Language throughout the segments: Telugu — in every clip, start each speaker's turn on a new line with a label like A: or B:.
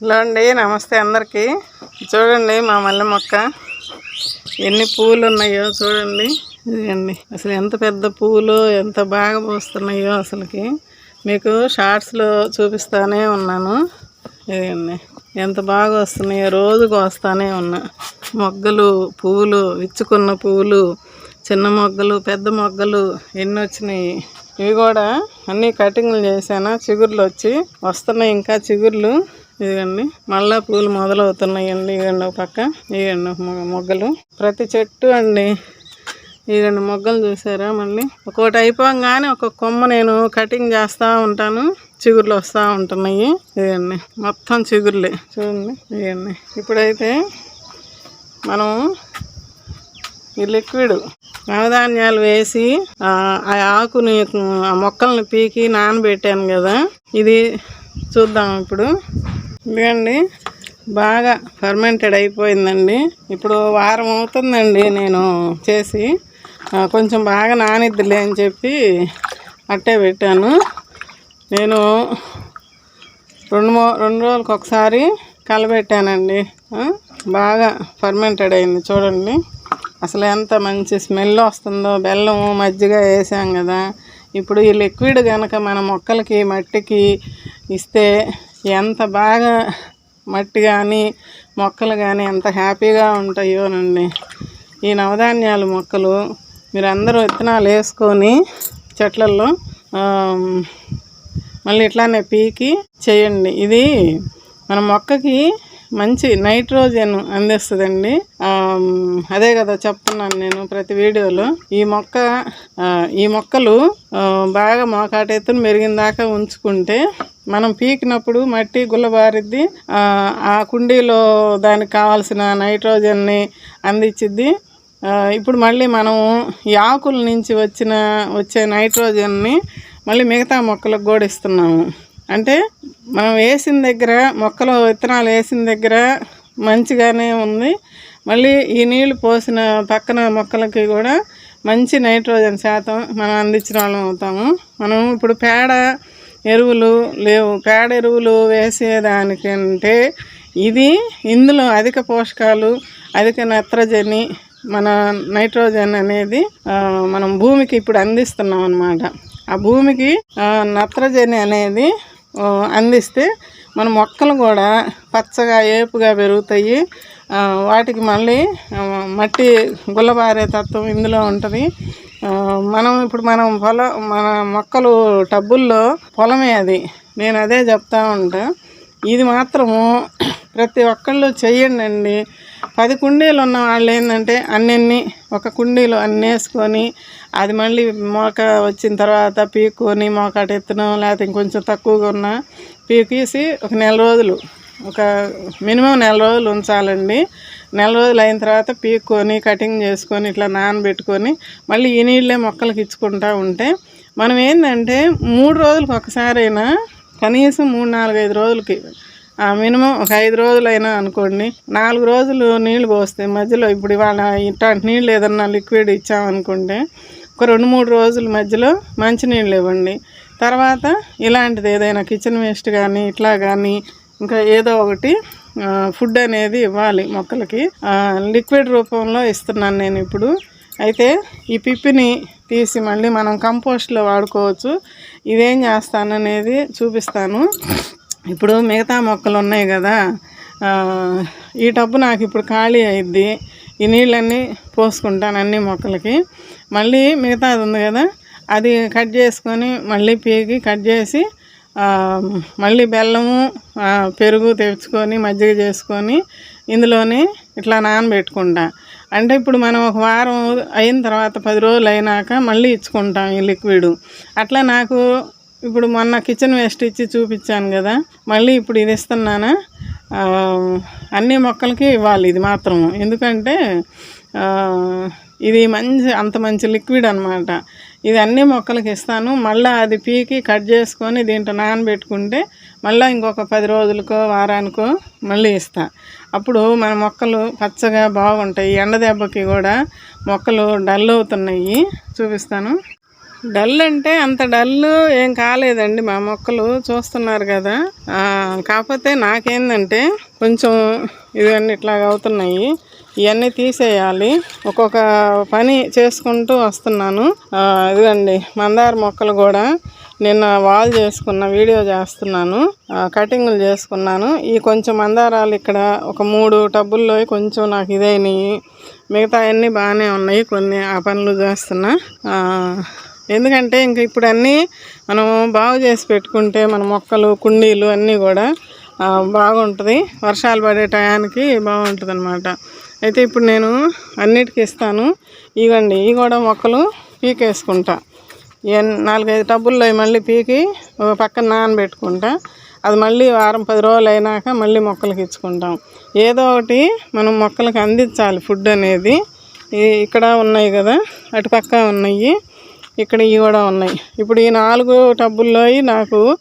A: హలో అండి నమస్తే అందరికీ. చూడండి మా మల్లె మొక్క. ఎన్ని పూలు ఉన్నాయో చూడండి. ఇదిగండి అసలు ఎంత పెద్ద పూలు ఎంత బాగా పూస్తున్నాయో అసలుకి మీకు షార్ట్స్లో చూపిస్తానే ఉన్నాను. ఇదిగండి ఎంత బాగా వస్తున్నాయో రోజుకు వస్తానే ఉన్నా. మొగ్గలు పువ్వులు విచ్చుకున్న పువ్వులు చిన్న మొగ్గలు పెద్ద మొగ్గలు ఎన్ని వచ్చినాయి? ఇవి కూడా అన్నీ కటింగ్లు చేశాను చిగుర్లు వచ్చి వస్తున్నాయి ఇంకా చిగుర్లు. ఇదిగండి మళ్ళా పూలు మొదలవుతున్నాయండి. ఇదిగండి ఒక పక్క ఇవ్వండి మొగ్గలు. ప్రతి చెట్టు అండి. ఇవ్వండి మొగ్గలు చూసారా మళ్ళీ? ఒక్కొక్కటి అయిపోగానే ఒక కొమ్మ నేను కటింగ్ చేస్తూ ఉంటాను. చిగుర్లు వస్తూ ఉంటున్నాయి. ఇవ్వండి మొత్తం చిగుర్లే. చూడండి ఇవ్వండి ఇప్పుడైతే మనం ఈ లిక్విడ్ నవధాన్యాలు వేసి ఆ ఆకుని ఆ మొక్కల్ని పీకి నానబెట్టాను కదా. ఇది చూద్దాం ఇప్పుడు. ఇదిగండి బాగా ఫర్మెంటెడ్ అయిపోయిందండి. ఇప్పుడు వారం అవుతుందండి నేను చేసి. కొంచెం బాగా నానిద్దిలే అని చెప్పి అట్టే పెట్టాను. నేను రెండు రెండు రోజులకు ఒకసారి కలబెట్టానండి. బాగా ఫర్మెంటెడ్ అయింది చూడండి. అసలు ఎంత మంచి స్మెల్ వస్తుందో బెల్లం మజ్జిగ వేసాం కదా. ఇప్పుడు ఈ లిక్విడ్ కనుక మన మొక్కలకి మట్టికి ఇస్తే ఎంత బాగా మట్టి కానీ మొక్కలు కానీ ఎంత హ్యాపీగా ఉంటాయోనండి. ఈ నవధాన్యాలు మొక్కలు మీరు అందరూ విత్తనాలు వేసుకొని చెట్లల్లో మళ్ళీ ఇట్లానే పీకి చేయండి. ఇది మన మొక్కకి మంచి నైట్రోజన్ అందిస్తుందండి. అదే కదా చెప్తున్నాను నేను ప్రతి వీడియోలో. ఈ మొక్క ఈ మొక్కలు బాగా మోకాటెత్తును మెరిగిన దాకా ఉంచుకుంటే మనం పీకినప్పుడు మట్టి గుల్లబారిద్ది ఆ, కుండీలో దానికి కావాల్సిన నైట్రోజన్ని అందించిద్ది ఇప్పుడు మళ్ళీ మనం ఈ ఆకుల నుంచి వచ్చిన వచ్చే నైట్రోజన్ని మళ్ళీ మిగతా మొక్కలకు కూడా ఇస్తున్నాము అంటే మనం వేసిన దగ్గర మొక్కలు విత్తనాలు వేసిన దగ్గర మంచిగానే ఉంది. మళ్ళీ ఈ నీళ్ళు పోసిన పక్కన మొక్కలకి కూడా మంచి నైట్రోజన్ శాతం మనం అందించిన వాళ్ళం అవుతాము. మనం ఇప్పుడు పేడ ఎరువులు లేవు. పేడ ఎరువులు వేసేదానికంటే ఇది ఇందులో అధిక పోషకాలు అధిక నత్రజని మన నైట్రోజన్ అనేది మనం భూమికి ఇప్పుడు అందిస్తున్నాం అన్నమాట. ఆ భూమికి నత్రజని అనేది అందిస్తే మన మొక్కలు కూడా పచ్చగా ఏపుగా పెరుగుతాయి. వాటికి మళ్ళీ మట్టి గుల్లబారే తత్వం ఇందులో ఉంటుంది. మనం ఇప్పుడు మనం పొలం మన మొక్కలు టబ్బుల్లో పొలమే అది. నేను అదే చెప్తా ఉంటా. ఇది మాత్రము ప్రతి ఒక్కళ్ళు చెయ్యండి అండి పది కుండీలు ఉన్న వాళ్ళు ఏంటంటే అన్నీ ఒక కుండీలో అన్నీ వేసుకొని అది మళ్ళీ మోక వచ్చిన తర్వాత పీక్కొని మోకాట ఎత్తున లేకపోతే ఇంకొంచెం తక్కువగా ఉన్న పీకేసి ఒక నెల రోజులు ఒక మినిమం నెల రోజులు ఉంచాలండి. నెల రోజులు అయిన తర్వాత పీక్కొని కటింగ్ చేసుకొని ఇట్లా నానబెట్టుకొని మళ్ళీ ఈ నీళ్ళే మొక్కలకి ఇచ్చుకుంటూ ఉంటే మనం ఏంటంటే మూడు రోజులకు ఒకసారైనా కనీసం మూడు నాలుగైదు రోజులకి మినిమం ఒక ఐదు రోజులైనా అనుకోండి. నాలుగు రోజులు నీళ్ళు పోస్తే మధ్యలో ఇప్పుడు ఇవాళ ఇట్లాంటి నీళ్ళు ఏదన్నా లిక్విడ్ ఇచ్చామనుకుంటే ఒక రెండు మూడు రోజుల మధ్యలో మంచినీళ్ళు ఇవ్వండి. తర్వాత ఇలాంటిది ఏదైనా కిచెన్ వేస్ట్ కానీ ఇట్లా కానీ ఇంకా ఏదో ఒకటి ఫుడ్ అనేది ఇవ్వాలి మొక్కలకి. లిక్విడ్ రూపంలో ఇస్తున్నాను నేను ఇప్పుడు. అయితే ఈ పిప్పిని తీసి మళ్ళీ మనం కంపోస్ట్లో వాడుకోవచ్చు. ఇదేం చేస్తాననేది చూపిస్తాను. ఇప్పుడు మిగతా మొక్కలు ఉన్నాయి కదా ఈ టబ్బు నాకు ఇప్పుడు ఖాళీ అయిద్ది. ఈ నీళ్ళన్నీ పోసుకుంటాను అన్ని మొక్కలకి. మళ్ళీ మిగతాది ఉంది కదా అది కట్ చేసుకొని మళ్ళీ పీకి కట్ చేసి మళ్ళీ బెల్లము పెరుగు తెచ్చుకొని మజ్జిగ చేసుకొని ఇందులోనే ఇట్లా నానబెట్టుకుంటా. అంటే ఇప్పుడు మనం ఒక వారం అయిన తర్వాత పది రోజులు అయినాక మళ్ళీ ఇచ్చుకుంటాం ఈ లిక్విడ్. అట్లా నాకు ఇప్పుడు మొన్న కిచెన్ వేస్ట్ ఇచ్చి చూపించాను కదా మళ్ళీ ఇప్పుడు ఇది ఇస్తున్నానా? అన్ని మొక్కలకి ఇవ్వాలి ఇది మాత్రం. ఎందుకంటే ఇది మంచి అంత మంచి లిక్విడ్ అనమాట ఇది అన్ని మొక్కలకి ఇస్తాను. మళ్ళీ అది పీకి కట్ చేసుకొని దీంట్లో నానబెట్టుకుంటే మళ్ళీ ఇంకొక పది రోజులకో వారానికో మళ్ళీ ఇస్తా. అప్పుడు మన మొక్కలు పచ్చగా బాగుంటాయి. ఎండ దెబ్బకి కూడా మొక్కలు డల్ అవుతున్నాయి. చూపిస్తాను. డల్ అంటే అంత డల్ ఏం కాలేదండి మా మొక్కలు చూస్తున్నారు కదా. కాకపోతే నాకేందంటే కొంచెం ఇవన్నీ ఇట్లాగ అవుతున్నాయి. ఇవన్నీ తీసేయాలి. ఒక్కొక్క పని చేసుకుంటూ వస్తున్నాను. ఇదండి మందార మొక్కలు కూడా నిన్న వాల్ చేసుకున్న వీడియో చేస్తున్నాను. కటింగ్లు చేసుకున్నాను. ఈ కొంచెం మందారాలు ఇక్కడ ఒక మూడు టబ్బుల్లో కొంచెం నాకు ఇదైనవి మిగతా అన్నీ బాగానే ఉన్నాయి కొన్ని ఆ పనులు చేస్తున్నా. ఎందుకంటే ఇంక ఇప్పుడు అన్నీ మనం బాగు చేసి పెట్టుకుంటే మన మొక్కలు కుండీలు అన్నీ కూడా బాగుంటుంది. వర్షాలు పడే టయానికి బాగుంటుంది అనమాట అయితే ఇప్పుడు నేను అన్నిటికీ ఇస్తాను. ఇవ్వండి ఇవి కూడా మొక్కలు పీకేసుకుంటా. నాలుగైదు టబ్బుల్లో మళ్ళీ పీకి పక్కన నానబెట్టుకుంటా. అది మళ్ళీ వారం పది రోజులు అయినాక మళ్ళీ మొక్కలకి ఇచ్చుకుంటాం. ఏదో ఒకటి మనం మొక్కలకి అందించాలి ఫుడ్ అనేది. ఇక్కడ ఉన్నాయి కదా అటు పక్క ఉన్నాయి. ఇక్కడ ఇవి కూడా ఉన్నాయి. ఇప్పుడు ఈ నాలుగు టబ్బుల్లో నాకు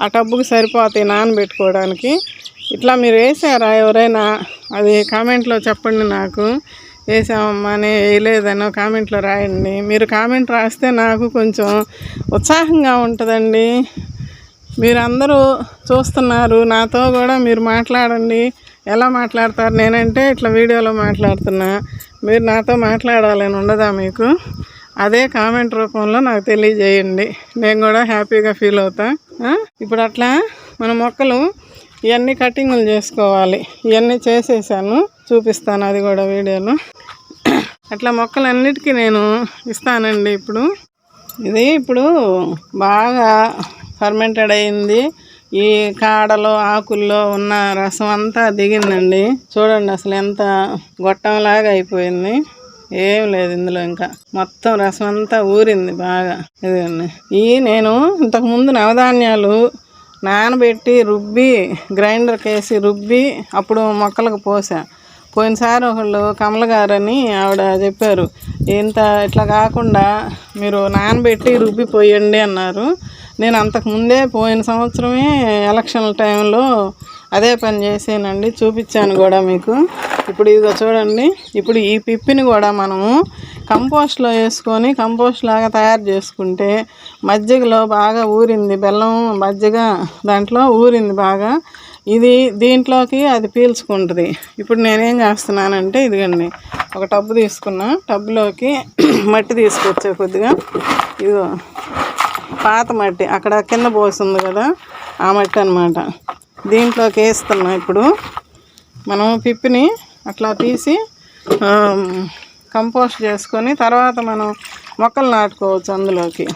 A: ఆ టబ్బుకి సరిపోతాయి నానబెట్టుకోవడానికి. ఇట్లా మీరు వేసారా ఎవరైనా? అది కామెంట్లో చెప్పండి నాకు. వేసామమ్మా అని వేయలేదనో కామెంట్లో రాయండి. మీరు కామెంట్ రాస్తే నాకు కొంచెం ఉత్సాహంగా ఉంటుందండి. మీరందరూ చూస్తున్నారు నాతో కూడా మీరు మాట్లాడండి. ఎలా మాట్లాడతారు? నేనంటే ఇట్లా వీడియోలో మాట్లాడుతున్నా. మీరు నాతో మాట్లాడాలని ఉండదా మీకు? అదే కామెంట్ రూపంలో నాకు తెలియజేయండి. నేను కూడా హ్యాపీగా ఫీల్ అవుతా. ఇప్పుడు అట్లా మన మొక్కలు ఇవన్నీ కటింగులు చేసుకోవాలి ఇవన్నీ చేసేసాను చూపిస్తాను అది కూడా వీడియోలో. అట్లా మొక్కలన్నిటికీ నేను ఇస్తానండి ఇప్పుడు. ఇది ఇప్పుడు బాగా ఫర్మెంటెడ్ అయింది. ఈ కాడలో ఆకుల్లో ఉన్న రసం అంతా దిగిందండి. చూడండి అసలు ఎంత గొట్టంలాగా అయిపోయింది. ఏం లేదు ఇందులో ఇంకా. మొత్తం రసం అంతా ఊరింది బాగా. ఇదండి ఈ నేను ఇంతకుముందు నవధాన్యాలు నానబెట్టి రుబ్బి గ్రైండర్కి వేసి రుబ్బి అప్పుడు మొక్కలకు పోసా. పోయినసారి ఒకళ్ళు కమల గారని ఆవిడ చెప్పారు ఇంత ఇట్లా కాకుండా మీరు నానబెట్టి రుబ్బి పోయండి అన్నారు. నేను అంతకుముందే పోయిన సంవత్సరమే ఎలక్షన్ల టైంలో అదే పని చేసేనండి చూపించాను కూడా మీకు. ఇప్పుడు ఇదిగో చూడండి ఇప్పుడు ఈ పిప్పిని కూడా మనము కంపోస్ట్లో వేసుకొని కంపోస్ట్ లాగా తయారు చేసుకుంటే మజ్జిగలో బాగా ఊరింది బెల్లం మజ్జిగ దాంట్లో ఊరింది బాగా. ఇది దీంట్లోకి అది పీల్చుకుంటుంది. ఇప్పుడు నేనేం చేస్తున్నానంటే ఇదిగండి ఒక టబ్బు తీసుకున్నా టబ్బులోకి మట్టి తీసుకొచ్చా కొద్దిగా. ఇదిగో పాత మట్టి అక్కడ కింద పోసింది కదా ఆ మట్టి అనమాట దీంట్లోకి వేస్తున్నాం ఇప్పుడు. మనం పిప్పిని అట్లా తీసి కంపోస్ట్ చేసుకొని తర్వాత మనం మొక్కలు నాటుకోవచ్చు అందులోకి.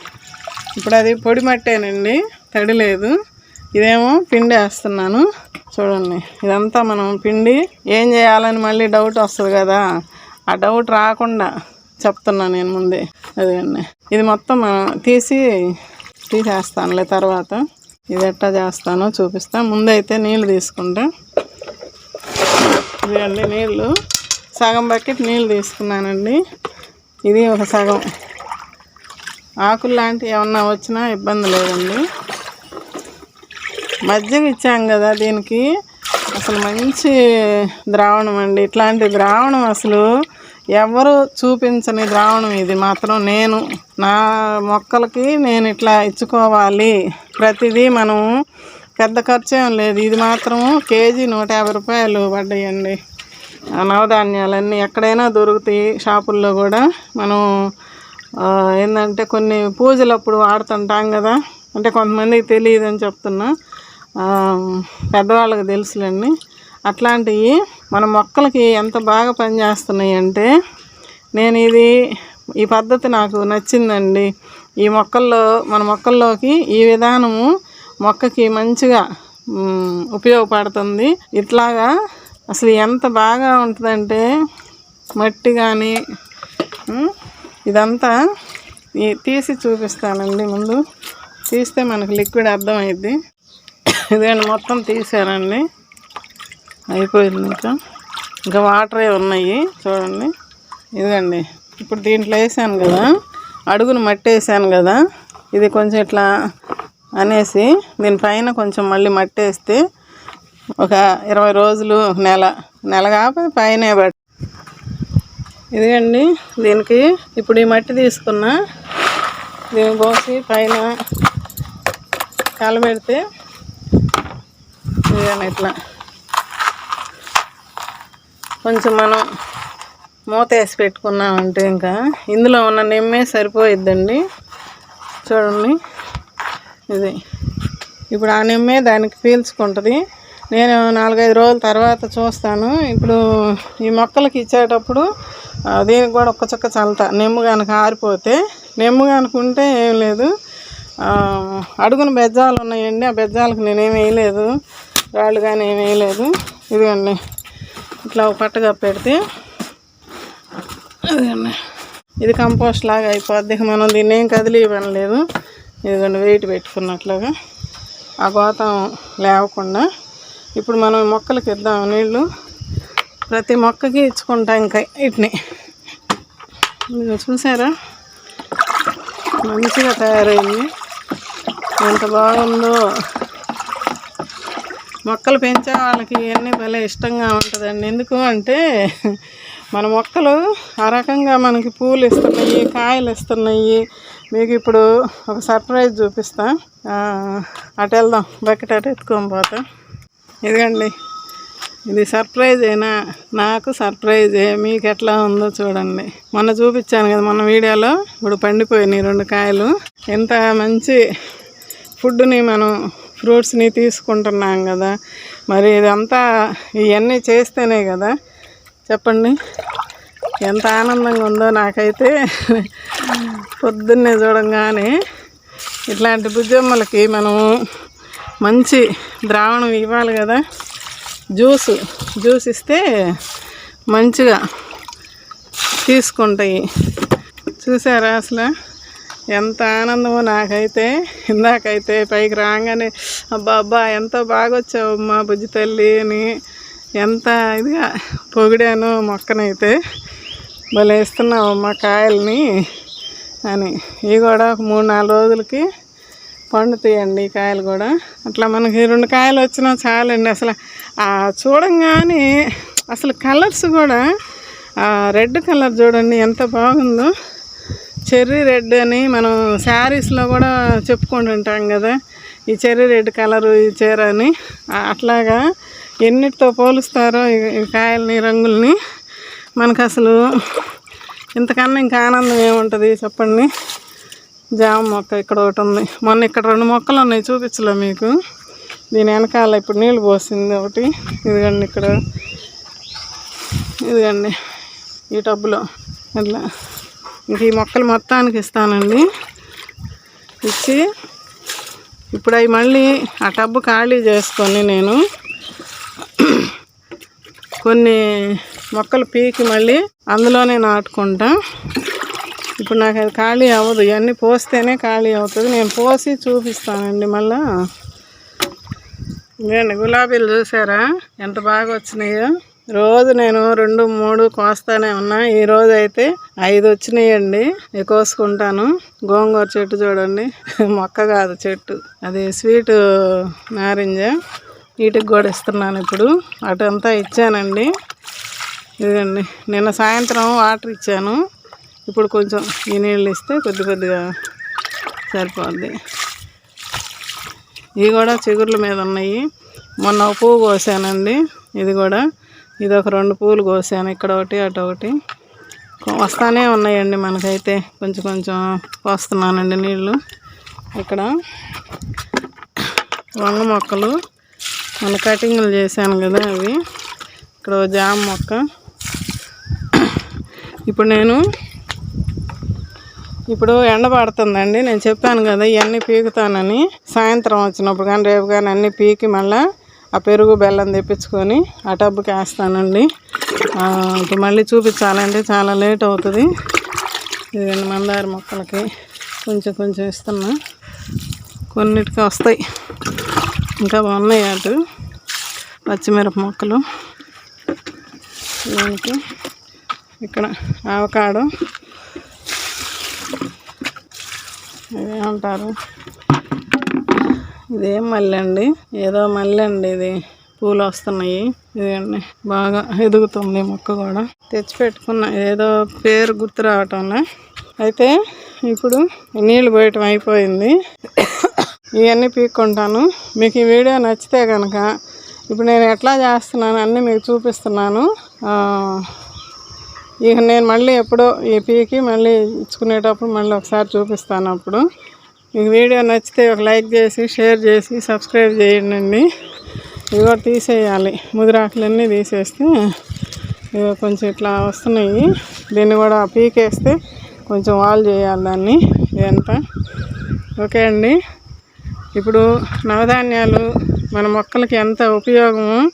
A: ఇప్పుడు అది పొడి మట్టేనండి తడి లేదు. ఇదేమో పిండి వేస్తున్నాను. చూడండి ఇదంతా మనం పిండి ఏం చేయాలని మళ్ళీ డౌట్ వస్తుంది కదా. ఆ డౌట్ రాకుండా చెప్తున్నాను నేను ముందే. అదే అండి. ఇది మొత్తం తీసి తీసేస్తానులే తర్వాత. ఇది ఎట్టా చేస్తానో చూపిస్తాను ముందైతే నీళ్ళు తీసుకుంటా. అండి నీళ్ళు సగం బకెట్ నీళ్ళు తీసుకున్నానండి. ఇది ఒక సగం. ఆకులు లాంటివి ఏమన్నా వచ్చినా ఇబ్బంది లేదండి. మజ్జిగ ఇచ్చాం కదా దీనికి. అసలు మంచి ద్రావణం అండి. ఇట్లాంటి ద్రావణం అసలు ఎవరు చూపించని ద్రావణం ఇది మాత్రం నేను. నా మొక్కలకి నేను ఇట్లా ఇచ్చుకోవాలి. ప్రతిదీ మనం పెద్ద ఖర్చు ఏం లేదు. ఇది మాత్రం కేజీ నూట యాభై రూపాయలు పడ్డాయండి. నవధాన్యాలన్నీ ఎక్కడైనా దొరుకుతాయి. షాపుల్లో కూడా మనం ఏంటంటే కొన్ని పూజలప్పుడు వాడుతుంటాం కదా. అంటే కొంతమందికి తెలియదు అని చెప్తున్నా పెద్దవాళ్ళకి తెలుసులేండి. అట్లాంటివి మన మొక్కలకి ఎంత బాగా పనిచేస్తున్నాయి అంటే నేను ఇది ఈ పద్ధతి నాకు నచ్చిందండి. ఈ మొక్కల్లో మన మొక్కల్లోకి ఈ విధానము మొక్కకి మంచిగా ఉపయోగపడుతుంది. ఇట్లాగా అసలు ఎంత బాగా ఉంటుందంటే మట్టి కానీ ఇదంతా తీసి చూపిస్తానండి ముందు. తీస్తే మనకు లిక్విడ్ అర్థమైద్ది. ఇదండి మొత్తం తీసానండి అయిపోయింది ఇంకా. ఇంకా వాటరే ఉన్నాయి చూడండి. ఇదిగండి ఇప్పుడు దీంట్లో వేసాను కదా అడుగును మట్టి వేసాను కదా ఇది కొంచెం ఇట్లా అనేసి దీనిపైన కొంచెం మళ్ళీ మట్టి వేస్తే ఒక ఇరవై రోజులు నెల నెల కాకపోతే పైన ఇదిగండి దీనికి ఇప్పుడు ఈ మట్టి తీసుకున్నా దీన్ని కోసి పైన కలబెడితే ఇదిగండి ఇట్లా. కొంచెం మనం మూత వేసి పెట్టుకున్నామంటే ఇంకా ఇందులో ఉన్న నిమ్మే సరిపోయిద్దండి. చూడండి. ఇది. ఇప్పుడు ఆ నిమ్మే దానికి పీల్చుకుంటుంది. నేను నాలుగైదు రోజుల తర్వాత చూస్తాను. ఇప్పుడు ఈ మొక్కలకి ఇచ్చేటప్పుడు దీనికి కూడా ఒక్క చుక్క చల్లుతా. నిమ్ము కనుక ఆరిపోతే నిమ్ము కనుక ఉంటే ఏం లేదు. అడుగున బెజ్జాలు ఉన్నాయండి. ఆ బెజ్జాలకు నేనేం వేయలేదు. రాళ్ళు కానీ ఏం వేయలేదు. ఇదిగండి. ఇట్లా ఒక పట్టగా పెడితే అదిగోండి. ఇది కంపోస్ట్ లాగా అయిపోద్ది. మనం దీన్ని ఏం కదిలి ఇవ్వలేదు ఇదిగోండి వెయిట్ పెట్టుకున్నట్లుగా. ఆ గోతం లేవకుండా. ఇప్పుడు మనం మొక్కలకి ఇద్దాం. నీళ్ళు ప్రతి మొక్కకి ఇచ్చుకుంటాం ఇంకా వీటిని. చూసారా? మంచిగా తయారైంది. ఎంత బాగుందో. మొక్కలు పెంచే వాళ్ళకి ఇవన్నీ భలే ఇష్టంగా ఉంటుందండి. ఎందుకు అంటే మన మొక్కలు ఆ రకంగా మనకి పూలు ఇస్తున్నాయి కాయలు ఇస్తున్నాయి. మీకు ఇప్పుడు ఒక సర్ప్రైజ్ చూపిస్తా. అటు వెళ్దాం. బకెట్ అటు ఎత్తుకొని పోతా. ఇదిగండి. ఇది సర్ప్రైజ్ అయినా నాకు సర్ప్రైజే. మీకు ఎట్లా ఉందో చూడండి. మొన్న చూపించాను కదా మొన్న వీడియోలో ఇప్పుడు పండిపోయినాయి రెండు కాయలు. ఎంత మంచి ఫుడ్ని మనం ఫ్రూట్స్ని తీసుకుంటున్నాం కదా. మరి ఇదంతా ఇవన్నీ చేస్తేనే కదా. చెప్పండి. ఎంత ఆనందంగా ఉందో నాకైతే పొద్దున్నే చూడంగానే ఇట్లాంటి బుజ్జమ్మలకి మనం మంచి ద్రావణం ఇవ్వాలి కదా. జ్యూస్ జ్యూస్ ఇస్తే మంచిగా తీసుకుంటాయి. చూసారా అసలు? ఎంత ఆనందమో నాకైతే. ఇందాకైతే పైకి రాగానే అబ్బా అబ్బా ఎంతో బాగా వచ్చావమ్మా బుజ్జి తల్లి అని ఎంత ఇదిగా పొగిడాను మొక్కనైతే. భలే ఇస్తున్నావమ్మా కాయల్ని అని. ఇవి కూడా ఒక మూడు నాలుగు రోజులకి పండుతాయండి ఈ కాయలు కూడా. అట్లా మనకి రెండు కాయలు వచ్చినా చాలండి. అసలు ఆ చూడంగానే అసలు కలర్స్ కూడా రెడ్ కలర్ చూడండి ఎంత బాగుందో. చెర్రీ రెడ్ అని మనం శారీస్లో కూడా చెప్పుకుంటుంటాం కదా. ఈ చెర్రీ రెడ్ కలరు ఈ చీర అని. అట్లాగా ఎన్నిటితో పోలుస్తారో ఈ ఈ కాయల్ని రంగుల్ని మనకు అసలు ఇంతకన్నా ఇంకా ఆనందం ఏముంటుంది చెప్పండి. జామ మొక్క ఇక్కడ ఒకటి ఉంది. మొన్న ఇక్కడ రెండు మొక్కలు ఉన్నాయి చూపించలే మీకు. దీని వెనకాల ఇప్పుడు నీళ్ళు పోసింది ఒకటి. ఇదిగండి ఇక్కడ. ఇదిగండి ఈ టబ్బులో. అట్లా. ఇంక ఈ మొక్కలు మొత్తానికి ఇస్తానండి. ఇచ్చి ఇప్పుడు అవి మళ్ళీ ఆ టబ్బు ఖాళీ చేసుకొని నేను కొన్ని మొక్కలు పీకి మళ్ళీ అందులోనే నాటుకుంటా. ఇప్పుడు నాకు అది ఖాళీ అవ్వదు. ఇవన్నీ పోస్తేనే ఖాళీ అవుతుంది. నేను పోసి చూపిస్తానండి మళ్ళా. ఇదేండి గులాబీలు చూసారా? ఎంత బాగా వచ్చినాయో. రోజు నేను రెండు మూడు కోస్తానే ఉన్నా. ఈరోజు అయితే ఐదు వచ్చినాయండి. కోసుకుంటాను. గోంగూర చెట్టు చూడండి. మొక్క కాదు చెట్టు. అది స్వీట్ నారింజ. వీటికి కూడా ఇస్తున్నాను ఇప్పుడు. అటంతా ఇచ్చానండి. ఇదండి నిన్న సాయంత్రం వాటర్ ఇచ్చాను. ఇప్పుడు కొంచెం ఈ నీళ్ళు ఇస్తే కొద్ది కొద్దిగా సరిపోద్ది. ఇవి కూడా చిగుర్ల మీద ఉన్నాయి. మొన్న పువ్వు కోసానండి. ఇది కూడా ఇది ఒక రెండు పూలు కోసాను. ఇక్కడ ఒకటి అటు ఒకటి. వస్తానే ఉన్నాయండి మనకైతే. కొంచెం కొంచెం పోస్తున్నానండి నీళ్ళు. ఇక్కడ వంగ మొక్కలు. మన కటింగ్లు చేశాను కదా అవి. ఇక్కడ జామ మొక్క. ఇప్పుడు నేను ఇప్పుడు ఎండ పడుతుందండి. నేను చెప్పాను కదా ఇవన్నీ పీకుతానని. సాయంత్రం వచ్చినప్పుడు కానీ రేపు కానీ అన్నీ పీకి మళ్ళీ ఆ పెరుగు బెల్లం తెప్పించుకొని ఆ టబ్బుకి వేస్తానండి ఇప్పుడు మళ్ళీ చూపించాలంటే చాలా లేట్ అవుతుంది. ఇది మందార మొక్కలకి కొంచెం కొంచెం ఇస్తున్నా కొన్నిటికి వస్తాయి. ఇంకా ఉన్నాయి అటు పచ్చిమిరప మొక్కలు. దీనికి ఇక్కడ ఆవకాడో. ఏమంటారు ఇదేం మల్లె అండి? ఏదో మల్లె అండి ఇది. పూలు వస్తున్నాయి. ఇదండి బాగా ఎదుగుతుంది మొక్క కూడా. తెచ్చి పెట్టుకున్న ఏదో పేరు గుర్తు రావటంలే. అయితే ఇప్పుడు నీళ్ళు పోయటం అయిపోయింది. ఇవన్నీ పీక్కుంటాను. మీకు ఈ వీడియో నచ్చితే కనుక ఇప్పుడు నేను ఎట్లా చేస్తున్నాను అన్నీ మీకు చూపిస్తున్నాను. ఇక నేను మళ్ళీ ఎప్పుడో ఈ పీకి మళ్ళీ ఇచ్చుకునేటప్పుడు మళ్ళీ ఒకసారి చూపిస్తాను అప్పుడు. మీకు వీడియో నచ్చితే ఒక లైక్ చేసి షేర్ చేసి సబ్స్క్రైబ్ చేయండి ఇవి కూడా తీసేయాలి. ముదిరాకులన్నీ తీసేస్తే ఇవి కొంచెం ఇట్లా వస్తున్నాయి. దీన్ని కూడా పీకేస్తే కొంచెం వాల్ చేయాలి దాన్ని. ఇదంతా. ఓకే అండి. ఇప్పుడు నవధాన్యాలు మన మొక్కలకి ఎంత ఉపయోగమో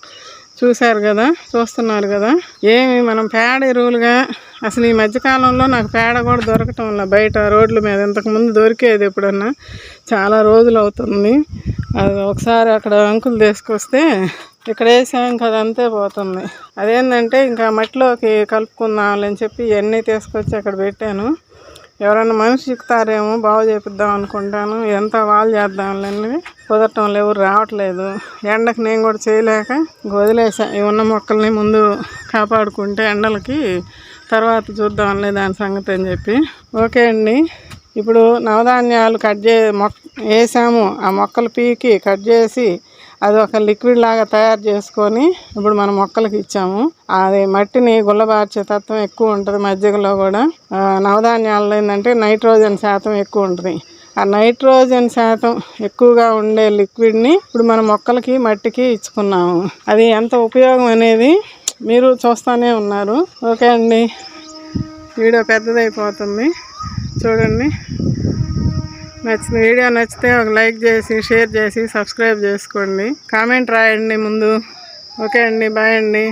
A: చూశారు కదా చూస్తున్నారు కదా. ఏమి మనం పేడ ఎరువులుగా అసలు ఈ మధ్యకాలంలో నాకు పేడ కూడా దొరకటం వల్ల బయట రోడ్ల మీద ఇంతకుముందు దొరికేది ఎప్పుడన్నా చాలా రోజులు అవుతుంది. అది ఒకసారి అక్కడ అంకులు తీసుకొస్తే ఇక్కడ వేసాం కదా అంతే పోతుంది. అదేంటంటే ఇంకా మట్టిలోకి కలుపుకుందాం అని చెప్పి ఇవన్నీ తీసుకొచ్చి అక్కడ పెట్టాను. ఎవరైనా మనిషి చిక్కుతారేమో బాగు చేపిద్దాం అనుకుంటాను. ఎంత వాళ్ళు చేద్దాంలని కుదరటం లేవు రావట్లేదు. ఎండకు నేను కూడా చేయలేక వదిలేసా. ఉన్న మొక్కల్ని ముందు కాపాడుకుంటే ఎండలకి తర్వాత చూద్దాంలే దాని సంగతి అని చెప్పి. ఓకే అండి. ఇప్పుడు నవధాన్యాలు కట్ చే మొక్క వేసాము. ఆ మొక్కలు పీకి కట్ చేసి అది ఒక లిక్విడ్ లాగా తయారు చేసుకొని ఇప్పుడు మన మొక్కలకి ఇచ్చాము. అది మట్టిని గుల్లబార్చే తత్వం ఎక్కువ ఉంటుంది మజ్జిగలో కూడా. ఆ, నవధాన్యాల్లో ఏంటంటే నైట్రోజన్ శాతం ఎక్కువ ఉంటుంది. ఆ నైట్రోజన్ శాతం ఎక్కువగా ఉండే లిక్విడ్ని ఇప్పుడు మన మొక్కలకి మట్టికి ఇచ్చుకున్నాము. అది ఎంత ఉపయోగం అనేది మీరు చూస్తూనే ఉన్నారు. ఓకే అండి. వీడియో పెద్దదైపోతుంది. చూడండి. నచ్చిన వీడియో నచ్చితే ఒక లైక్ చేసి షేర్ చేసి సబ్స్క్రైబ్ చేసుకోండి. కామెంట్ రాయండి ముందు. ఓకే అండి. బాయ్ అండి.